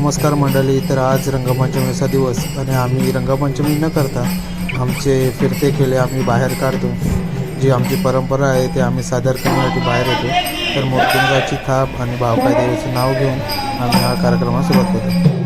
नमस्कार मंडळी तर आज रंगपंचमीचा दिवस आणि आम्ही रंगपंचमी न करता आमचे फिरते खेळे आम्ही बाहेर काढतो. जी आमची परंपरा आहे ते आम्ही सादर करण्यासाठी बाहेर येतो. तर मृत्युंगाची थाप आणि भावकाय देवीचं नाव घेऊन आम्ही हा कार्यक्रमाला सुरुवात करतो.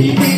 He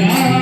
Yeah.